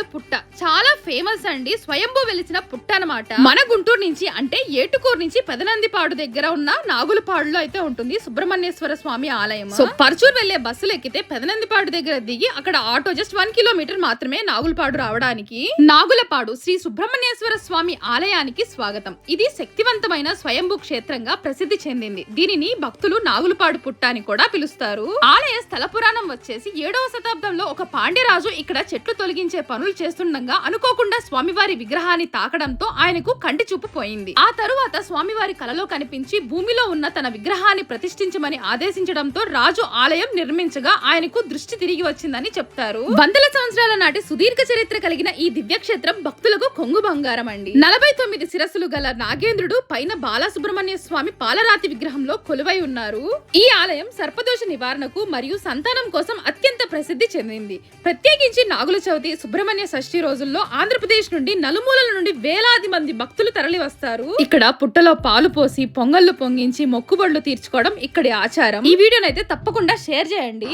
పుట్ట. ఫేమస్ అండి. స్వయంభూ వెలిసిన పుట్ట అన్నమాట. మన గుంటూరు నుంచి అంటే ఏటుకూరు నుంచి పెదనందిపాడు దగ్గర ఉన్న నాగులపాడులో అయితే ఉంటుంది సుబ్రహ్మణ్యేశ్వర స్వామి ఆలయం. సో పర్చూర్ వెళ్ళే బస్సులు ఎక్కితే పెదనందిపాడు దగ్గర దిగి అక్కడ ఆటో జస్ట్ వన్ కిలోమీటర్ మాత్రమే నాగులపాడు రావడానికి. నాగులపాడు శ్రీ సుబ్రహ్మణ్యేశ్వర స్వామి ఆలయానికి స్వాగతం. ఇది శక్తివంతమైన స్వయంభూ క్షేత్రంగా ప్రసిద్ధి చెందింది. దీనిని భక్తులు నాగులపాడు పుట్ట అని కూడా పిలుస్తారు. ఆలయ స్థల పురాణం వచ్చేసి ఏడవ శతాబ్దంలో ఒక పాండ్యరాజు ఇక్కడ చెట్లు తొలగించే పనులు చేస్తుండగా అనుకోకుండా స్వామివారి విగ్రహాన్ని తాకడంతో ఆయనకు కంటి చూపు పోయింది. ఆ తరువాత స్వామివారి కలలో కనిపించి భూమిలో ఉన్న తన విగ్రహాన్ని ప్రతిష్ఠించమని ఆదేశించడంతో రాజు ఆలయం నిర్మించగా ఆయనకు దృష్టి తిరిగి వచ్చిందని చెప్తారు. వందల సంవత్సరాల నాటి సుదీర్ఘ చరిత్ర కలిగిన ఈ దివ్యక్షేత్రం భక్తులకు కొంగు బంగారం అండి. నలభై తొమ్మిది శిరస్సులు గల నాగేంద్రుడు పైన బాలసుబ్రహ్మణ్య స్వామి పాలరాతి విగ్రహంలో కొలువై ఉన్నారు. ఈ ఆలయం సర్పదోష నివారణకు మరియు సంతానం కోసం అత్యంత ప్రసిద్ధి చెందింది. ప్రత్యేకించి నాగుల చవితి సుబ్రహ్మణ్య షష్ఠి రోజుల్లో ఆంధ్రప్రదేశ్ నుండి నలుమూలల నుండి వేలాది మంది భక్తులు తరలి వస్తారు ఇక్కడ పుట్టలో పాలు పోసి పొంగళ్ళు పొంగించి మొక్కుబడులు తీర్చుకోవడం ఇక్కడి ఆచారం. ఈ వీడియోనైతే తప్పకుండా షేర్ చేయండి.